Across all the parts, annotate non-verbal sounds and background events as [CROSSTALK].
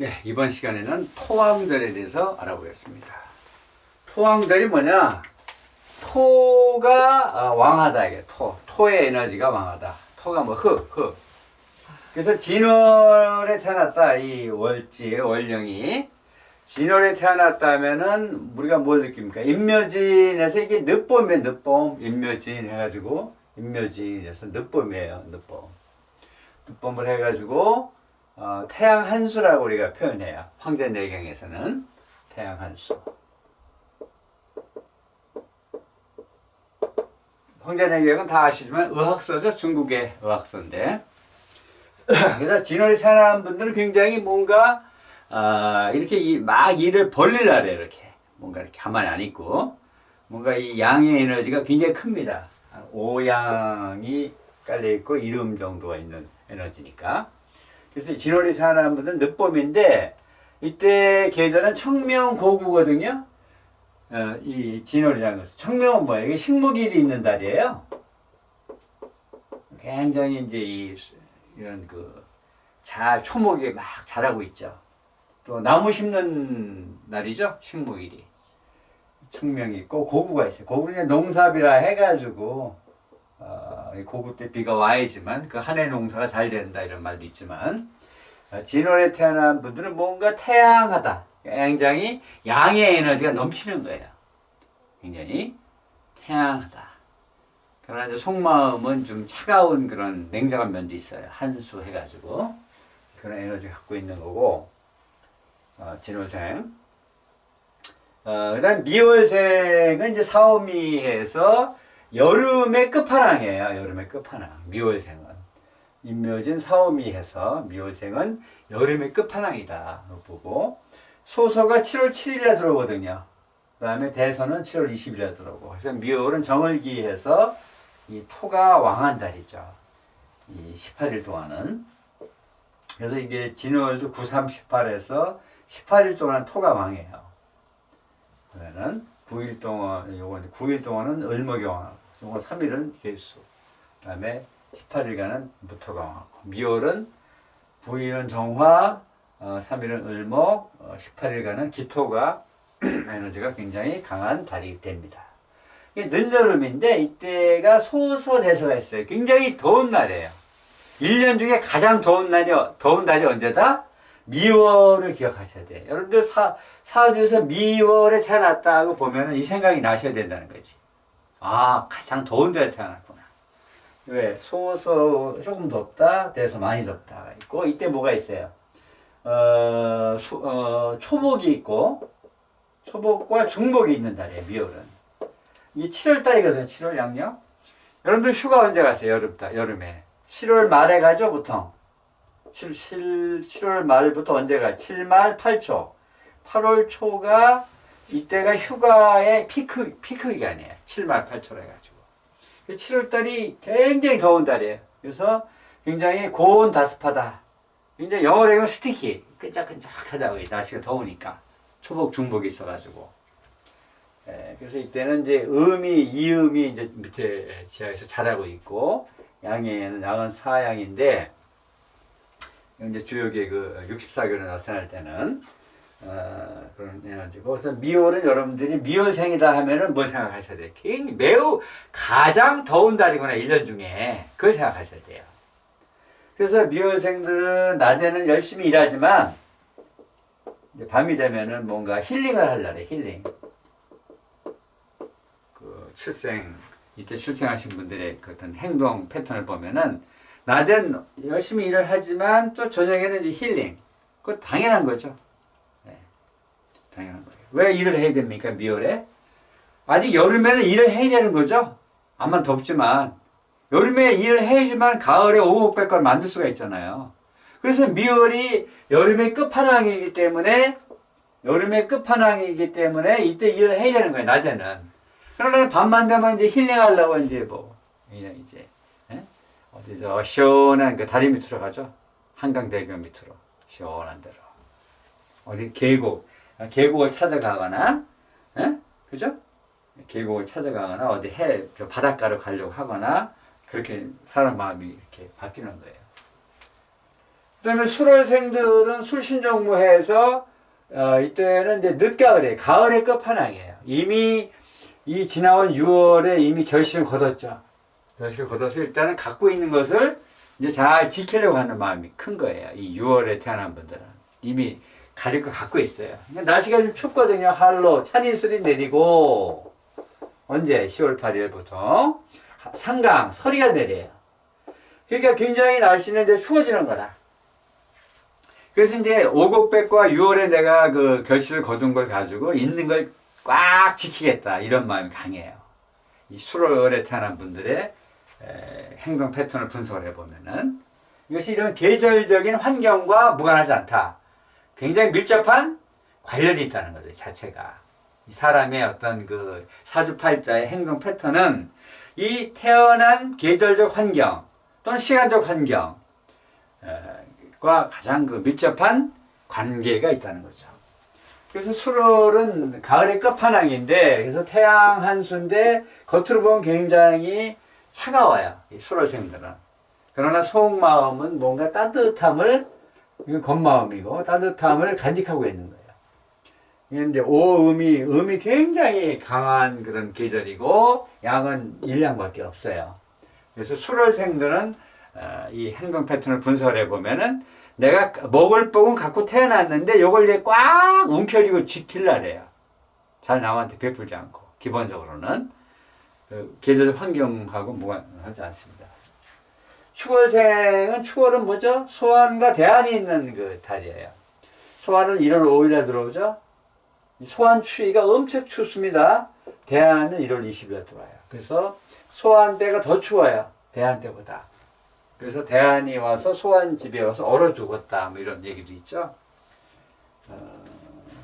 네, 이번 시간에는 토왕들에 대해서 알아보겠습니다. 토왕들이 뭐냐? 토가 아, 왕하다 이게 토. 토의 에너지가 왕하다. 토가 뭐 흙, 흙. 그래서 진월에 태어났다 이 월지 월령이 진월에 태어났다면은 우리가 뭘 느낍니까? 인묘진에서 이게 늦봄이에요, 늦봄. 인묘진 해가지고 인묘진에서 늦봄이에요, 늦봄. 늦봄을 해가지고 어, 태양 한 수라고 우리가 표현해요. 황제 내경에서는 태양 한 수. 황제 내경은 다 아시지만 의학서죠. 중국의 의학서인데. 그래서 진월에 태어난 분들은 굉장히 뭔가 아, 이렇게 이- 막 일을 벌리려 래 이렇게 뭔가 이렇게 가만히 안 있고 뭔가 이 양의 에너지가 굉장히 큽니다. 한 오양이 깔려 있고 이름 정도가 있는 에너지니까. 그래서 진월이 태어난 분들은 늦봄인데 이때 계절은 청명고구거든요. 어, 이 진월이라는 것은 청명은 뭐예요? 이게 식목일이 있는 달이에요. 굉장히 이제 이 수- 이런 그 잘 초목이 막 자라고 있죠. 또 나무 심는 날이죠. 식목일이. 청명이 있고 고구가 있어요. 고구는 농사비라 해가지고 고구 때 비가 와야지만 그 한 해 농사가 잘 된다 이런 말도 있지만 어, 진월에 태어난 분들은 뭔가 태양하다. 굉장히 양의 에너지가 넘치는 거예요. 굉장히 태양하다. 그러나 이제 속마음은 좀 차가운 그런 냉정한 면도 있어요. 한수 해가지고 그런 에너지 갖고 있는 거고 어, 진월생. 어, 그다음 미월생은 이제 사오미에서 여름의 끝판왕이에요. 여름의 끝판왕. 미월생은 인묘진 사오미해서 미월생은 여름의 끝판왕이다. 보고 소서가 7월 7일에 들어오거든요. 그 다음에 대선은 7월 20일에 들어오고 그래서 미월은 정월기해서 이 토가 왕한 달이죠. 이 18일 동안은 그래서 이게 진월도 9318에서 18일 동안 토가 왕이에요. 그러면은 9일 동안 요건 9일 동안은 왕하고 요건 3일은 개수. 그다음에 18일간은 무토가 왕하고 미월은 9일은 정화, 어, 3일은 을목, 어, 18일간은 기토가 [CLEARS THROAT] 에너지가 굉장히 강한 달이 됩니다. 이게 늦여름인데 이때가 소서대서가 있어요. 굉장히 더운 날이에요. 1년 중에 가장 더운 날이 더운 달이 언제다? 미월을 기억하셔야 돼요. 여러분들 사, 사주에서 미월에 태어났다고 보면 이 생각이 나셔야 된다는 거지. 아, 가장 더운 달에 태어났구나. 왜? 소서 조금 덥다, 대서 많이 덥다가 있고, 이때 뭐가 있어요? 어, 소, 어, 초복이 있고, 초복과 중복이 있는 달이에요, 미월은. 이 7월 달이거든요, 7월 양력. 여러분들 휴가 언제 가세요, 여름 달, 여름에? 7월 말에 가죠, 보통. 7, 7, 7월 말부터 언제 가? 7말 8초. 8월 초가 이때가 휴가의 피크, 피크 기간이에요. 7말 8초로 해가지고. 7월 달이 굉장히 더운 달이에요. 그래서 굉장히 고온 다습하다. 굉장히 영어로 하면 스티키. 끈적끈적하다고, 이 날씨가 더우니까. 초복, 중복이 있어가지고. 예, 그래서 이때는 이제 음이, 이음이 이제 밑에 지하에서 자라고 있고, 양에는 양은 사양인데, 이제 주역의 그 64교로 나타날 때는 어, 그런 에너지고 그래서 미월은 여러분들이 미월생이다 하면은 뭘 생각하셔야 돼요? 굉장히 매우 가장 더운 달이구나 1년 중에 그걸 생각하셔야 돼요. 그래서 미월생들은 낮에는 열심히 일하지만 밤이 되면은 뭔가 힐링을 하려래 힐링. 그 출생 이때 출생하신 분들의 그 어떤 행동 패턴을 보면은 낮엔 열심히 일을 하지만 또 저녁에는 이제 힐링. 그거 당연한 거죠. 네. 당연한 거예요. 왜 일을 해야 됩니까, 미월에? 아직 여름에는 일을 해야 되는 거죠. 암만 덥지만. 여름에 일을 해야지만 가을에 오복백과를 만들 수가 있잖아요. 그래서 미월이 여름의 끝판왕이기 때문에, 여름의 끝판왕이기 때문에 이때 일을 해야 되는 거예요, 낮에는. 그러나 밤만 되면 이제 힐링하려고 이제 뭐, 그냥 이제. 어디 저 시원한 그 다리 밑으로 가죠. 한강대교 밑으로 시원한 데로. 어디 계곡, 아, 계곡을 찾아가거나, 에? 그죠? 계곡을 찾아가거나 어디 해, 저 바닷가로 가려고 하거나 그렇게 사람 마음이 이렇게 바뀌는 거예요. 그다음에 수월생들은 술신정무해서 어, 이때는 이제 늦가을에 가을의 끝판왕이에요. 이미 이 지나온 6월에 이미 결실을 거뒀죠. 결실을 거둬서 일단은 갖고 있는 것을 이제 잘 지키려고 하는 마음이 큰 거예요. 이 6월에 태어난 분들은 이미 가질 거 갖고 있어요. 날씨가 좀 춥거든요. 한로 찬이슬이 내리고 언제 10월 8일부터 상강 서리가 내려요. 그러니까 굉장히 날씨는 이제 추워지는 거다. 그래서 이제 오곡백과 6월에 내가 그 결실을 거둔 걸 가지고 있는 걸 꽉 지키겠다 이런 마음이 강해요. 이 수월에 태어난 분들의 에, 행동 패턴을 분석을 해보면은 이것이 이런 계절적인 환경과 무관하지 않다. 굉장히 밀접한 관련이 있다는 거죠, 자체가. 이 사람의 어떤 그 사주팔자의 행동 패턴은 이 태어난 계절적 환경 또는 시간적 환경과 가장 그 밀접한 관계가 있다는 거죠. 그래서 수월은 가을의 끝판왕인데 그래서 태양 한수인데 겉으로 보면 굉장히 차가워요. 이 수월생들은. 그러나 속마음은 뭔가 따뜻함을 이건 겉마음이고 따뜻함을 간직하고 있는 거예요. 이제 오음이 음이 굉장히 강한 그런 계절이고 양은 일량밖에 없어요. 그래서 수월생들은 어, 이 행동 패턴을 분석을 해보면은 내가 먹을 복은 갖고 태어났는데 요걸 이제 꽉 움켜쥐고 지킬라래요. 잘 남한테 베풀지 않고 기본적으로는 그 계절 환경하고 무관하지 않습니다. 축월생은 축월은 뭐죠? 소환과 대안이 있는 그 달이에요. 소환은 1월 5일에 들어오죠. 이 소환 추위가 엄청 춥습니다. 대안은 1월 20일에 들어와요. 그래서 소환 때가 더 추워요. 대안 때보다. 그래서 대안이 와서 소환 집에 와서 얼어 죽었다. 뭐 이런 얘기도 있죠. 어,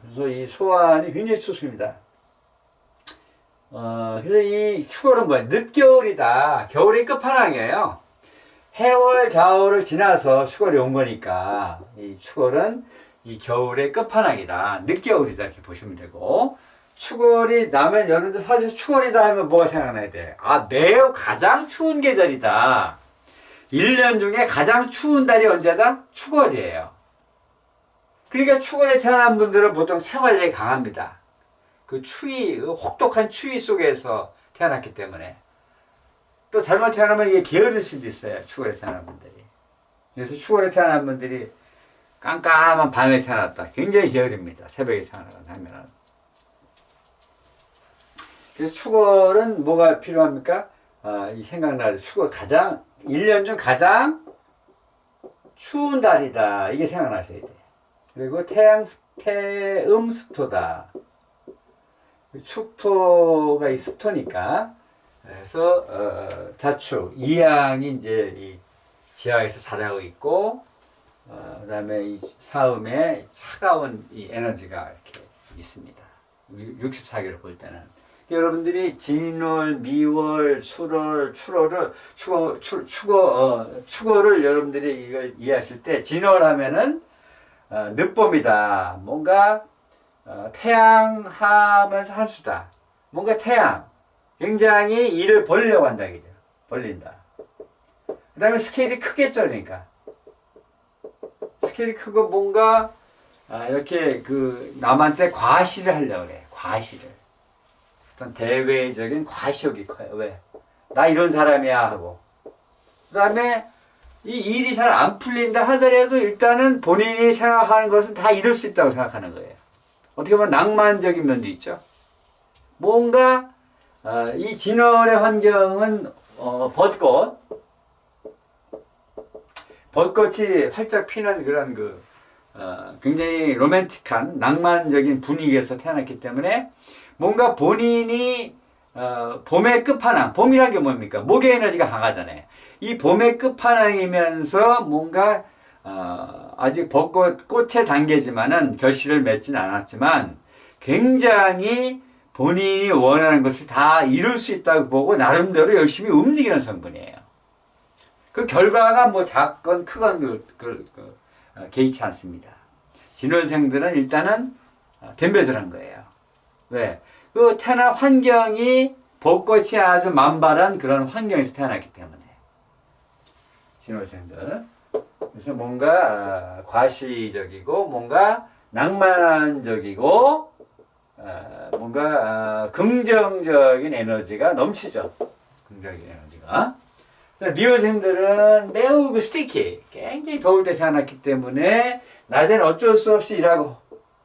그래서 이 소환이 굉장히 춥습니다. 어, 그래서 이 축월은 뭐야? 늦겨울이다. 겨울이 끝판왕이에요. 해월 자월을 지나서 축월이 온 거니까 이 축월은 이 겨울의 끝판왕이다. 늦겨울이다 이렇게 보시면 되고 축월이 나면 여러분들 사실 축월이다 하면 뭐가 생각나야 돼? 아 매우 가장 추운 계절이다. 1년 중에 가장 추운 달이 언제다? 축월이에요. 그러니까 축월에 태어난 분들은 보통 생활력이 강합니다. 그 추위, 그 혹독한 추위 속에서 태어났기 때문에. 또 잘못 태어나면 이게 게으를 수도 있어요. 축월에 태어난 분들이. 그래서 축월에 태어난 분들이 깜깜한 밤에 태어났다. 굉장히 게으릅니다. 새벽에 태어나면. 그래서 축월은 뭐가 필요합니까? 아, 이 생각나는 축월 가장, 1년 중 가장 추운 달이다. 이게 생각나셔야 돼요. 그리고 태양, 태음 습토다. 축토가 이 습토니까 그래서 어, 자축 이양이 이제 이 지하에서 자라고 있고 어, 그다음에 이 사음에 차가운 이 에너지가 이렇게 있습니다. 64개를 볼 때는 여러분들이 진월, 미월, 술월, 출월을 추거 추, 추거 어, 추거를 여러분들이 이걸 이해하실 때 진월 하면은 어, 늦봄이다. 뭔가 어, 태양 하면서 한수다. 뭔가 태양. 굉장히 일을 벌려고 한다, 그죠? 벌린다. 그 다음에 스케일이 크겠죠, 그러니까. 스케일이 크고 뭔가, 아, 이렇게 그, 남한테 과시를 하려고 그래. 과시를. 어떤 대외적인 과시욕이 커요. 왜? 나 이런 사람이야 하고. 그 다음에 이 일이 잘 안 풀린다 하더라도 일단은 본인이 생각하는 것은 다 이룰 수 있다고 생각하는 거예요. 어떻게 보면 낭만적인 면도 있죠. 뭔가 어, 이 진월의 환경은 어, 벚꽃, 벚꽃이 활짝 피는 그런 그 어, 굉장히 로맨틱한 낭만적인 분위기에서 태어났기 때문에 뭔가 본인이 어, 봄의 끝판왕, 봄이란 게 뭡니까? 목의 에너지가 강하잖아요. 이 봄의 끝판왕이면서 뭔가 어, 아직 벚꽃 꽃의 단계지만은 결실을 맺지는 않았지만 굉장히 본인이 원하는 것을 다 이룰 수 있다고 보고 나름대로 열심히 움직이는 성분이에요. 그 결과가 뭐 작건 크건 그, 그, 그, 어, 개의치 않습니다. 진월생들은 일단은 어, 덤벼들한 거예요. 왜? 그 태어난 환경이 벚꽃이 아주 만발한 그런 환경에서 태어났기 때문에 진월생들 그래서 뭔가 아, 과시적이고 뭔가 낭만적이고 아, 뭔가 아, 긍정적인 에너지가 넘치죠. 긍정적인 에너지가. 그래서 미호생들은 매우 그 스티키, 굉장히 더울 때 태어났기 때문에 낮에는 어쩔 수 없이 일하고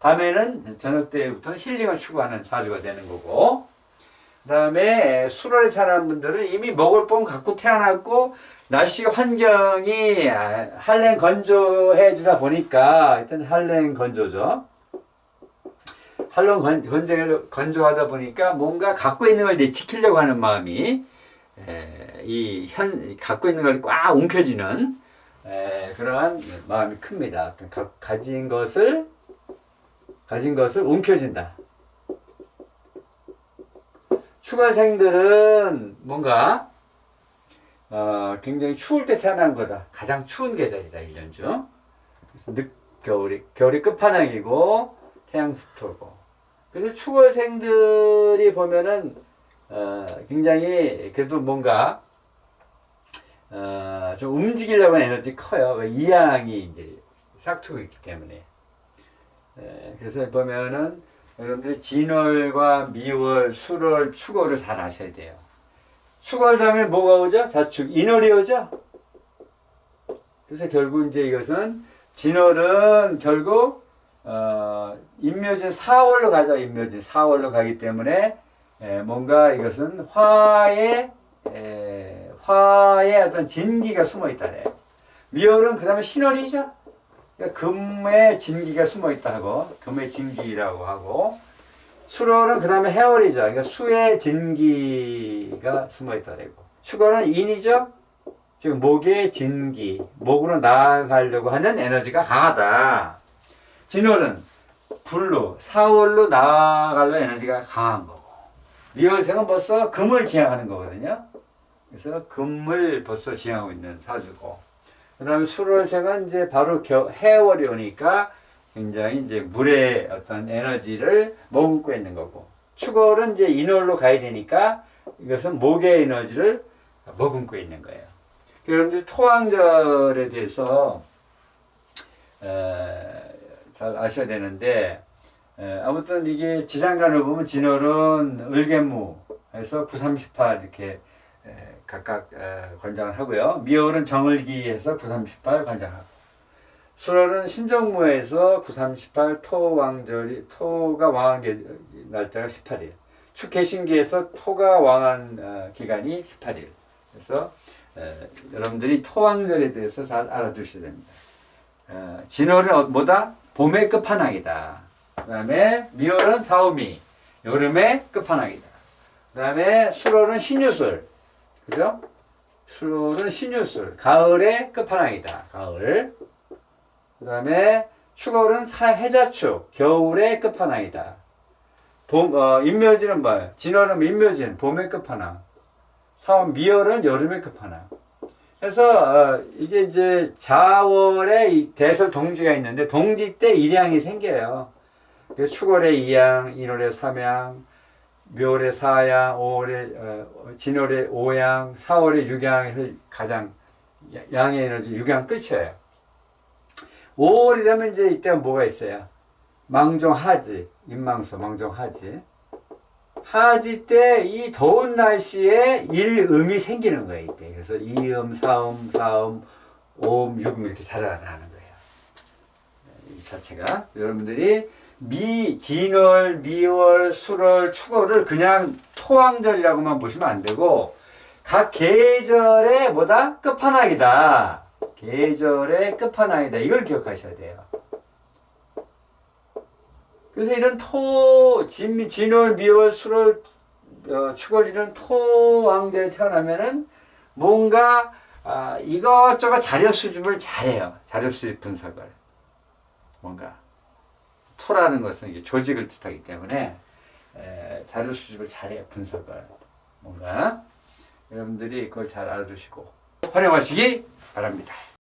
밤에는 저녁 때부터는 힐링을 추구하는 사주가 되는 거고 그 다음에 수월에 태어난 분들은 이미 먹을 뽕 갖고 태어났고 날씨 환경이 아, 한랭 건조해지다 보니까 일단 한랭 건조죠. 한랭 건, 건조, 건조하다 보니까 뭔가 갖고 있는 걸 지키려고 하는 마음이 에, 이 현, 갖고 있는 걸 꽉 움켜쥐는 에, 그러한 마음이 큽니다. 가, 가진 것을 가진 것을 움켜쥔다. 추가생들은 뭔가 어, 굉장히 추울 때 태어난 거다. 가장 추운 계절이다, 1년 중. 그래서 늦, 겨울이, 끝판왕이고, 태양습토고. 그래서 추월생들이 보면은, 어, 굉장히, 그래도 뭔가, 어, 좀 움직이려고 하는 에너지 커요. 왜 이양이 이제 싹트고 있기 때문에. 에, 그래서 보면은, 여러분들이 진월과 미월, 수월, 축월을 잘 아셔야 돼요. 축월 다음에 뭐가 오죠? 자축. 인월이 오죠? 그래서 결국 이제 이것은 진월은 결국 어, 인묘진 4월로 가죠. 인묘진 4월로 가기 때문에 에, 뭔가 이것은 화의 에, 화의 어떤 진기가 숨어 있다래. 미월은 그 다음에 신월이죠. 그러니까 금의 진기가 숨어 있다 하고 금의 진기라고 하고 수월은 그 다음에 해월이죠. 그러니까 수의 진기가 숨어 있다래고 축월은 인이죠. 지금 목의 진기, 목으로 나아가려고 하는 에너지가 강하다. 진월은 불로, 사월로 나아가려는 에너지가 강한 거고. 미월생은 벌써 금을 지향하는 거거든요. 그래서 금을 벌써 지향하고 있는 사주고. 그 다음에 수월생은 이제 바로 겨, 해월이 오니까 굉장히 이제 물의 어떤 에너지를 머금고 있는 거고. 축월은 이제 인월로 가야 되니까 이것은 목의 에너지를 머금고 있는 거예요. 여러분들 토왕절에 대해서 에, 잘 아셔야 되는데 에, 아무튼 이게 지상간을 보면 진월은 을개무에서 938 이렇게 에, 각각 에, 관장을 하고요. 미월은 정을기에서 938 관장하고 수월은 신정무에서 938 토왕절이 토가 왕한 게 날짜가 18일. 축개신기에서 토가 왕한 어, 기간이 18일. 그래서 에, 여러분들이 토왕절에 대해서 잘 알아두셔야 됩니다. 어, 진월은 어- 뭐다? 봄의 끝판왕이다. 그 다음에 미월은 사오미, 여름의 끝판왕이다. 그 다음에 수월은 신유술, 그죠? 수월은 신유술, 가을의 끝판왕이다. 가을. 그 다음에 축월은 사해자축, 겨울의 끝판왕이다. 봄, 어, 인묘지는 뭐예요? 진월은 인묘진, 봄의 끝판왕. 사원 미월은 여름의 끝판왕. 그래서 어, 이게 이제 자월에 이 대설 동지가 있는데 동지 때 일양이 생겨요. 축월에 이양, 인월에 삼양, 묘월에 사양, 오월에 어, 진월에 오양, 사월에 육양에서 가장 야- 양의 에너지 육양 끝이에요. 5월이 되면 이제 이때가 뭐가 있어요? 망종 하지, 인망소 망종 하지. 하지 때 이 더운 날씨에 일음이 생기는 거예요, 이때. 그래서 이음, 사음, 사음, 오음, 육음 이렇게 살아나는 거예요. 이 자체가 여러분들이 미, 진월, 미월, 술월, 축월을 그냥 토왕절이라고만 보시면 안 되고 각 계절의 뭐다? 끝판왕이다. 계절의 끝판왕이다. 이걸 기억하셔야 돼요. 그래서 이런 토, 진, 진월, 미월, 술월, 어, 축월 이런 토왕들에 태어나면은 뭔가 아, 이것저것 자료 수집을 잘해요. 자료 수집 분석을. 뭔가 토라는 것은 조직을 뜻하기 때문에 에, 자료 수집을 잘해요. 분석을. 뭔가 여러분들이 그걸 잘 알아두시고 활용하시기 바랍니다.